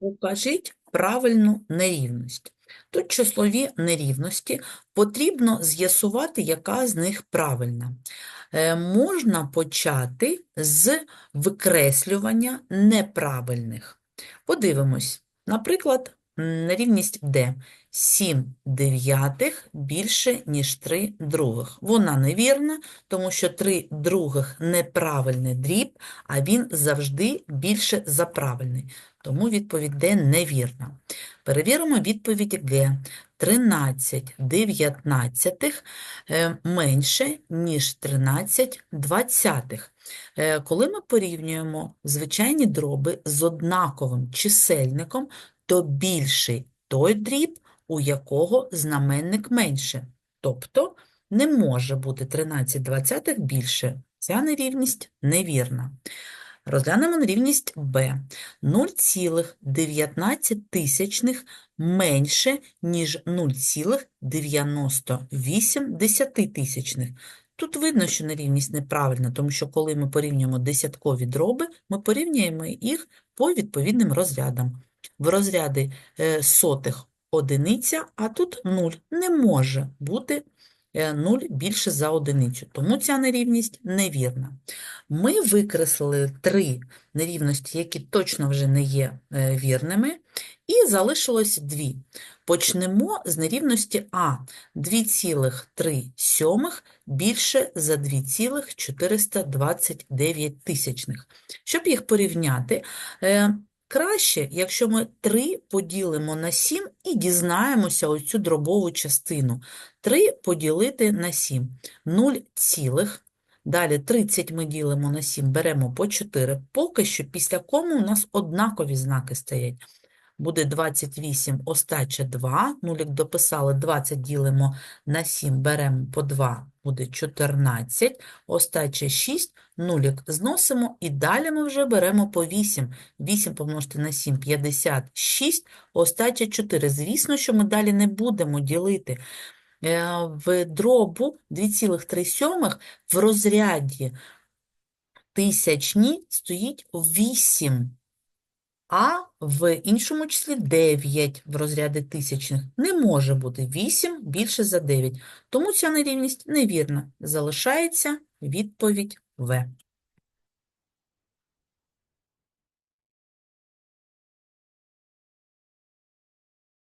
Укажіть правильну нерівність. Тут числові нерівності, потрібно з'ясувати, яка з них правильна. Е, можна почати з викреслювання неправильних. Подивимось, наприклад, м, нерівність D. 7 дев'ятих більше, ніж 3 других. Вона невірна, тому що 3 других – неправильний дріб, а він завжди більше за правильний. Тому відповідь Д невірна. Перевіримо відповідь Г. 13 дев'ятнадцятих е, менше, ніж 13 двадцятих. Е, Коли ми порівнюємо звичайні дроби з однаковим чисельником, то більший той дріб, у якого знаменник менше. Тобто не може бути 13 двадцятих більше. Ця нерівність невірна. Розглянемо нерівність Б. 0,19 менше, ніж 0,98 десятитисячних. Тут видно, що нерівність неправильна, тому що коли ми порівнюємо десяткові дроби, ми порівнюємо їх по відповідним розрядам. В розряди е, сотих одиниця, а тут 0. Не може бути 0 більше за одиницю, тому ця нерівність невірна. Ми викреслили три нерівності, які точно вже не є е, вірними, і залишилось дві. Почнемо з нерівності А. 2,3 більше за 2,429. Щоб їх порівняти, е, краще, якщо ми 3 поділимо на 7 і дізнаємося оцю дробову частину. 3 поділити на 7. 0 цілих. Далі 30 ми ділимо на 7, беремо по 4. Поки що після кому у нас однакові знаки стоять. Буде 28, остача 2, нулік дописали, 20 ділимо на 7, беремо по 2, буде 14, остача 6, нулік зносимо і далі ми вже беремо по 8. 8 помножити на 7, 56, остача 4. Звісно, що ми далі не будемо ділити. Е, В дробу 2,3 в розряді тисячні стоїть 8, а в іншому числі 9 в розряді тисячних. Не може бути 8 більше за 9. Тому ця нерівність невірна. Залишається відповідь В.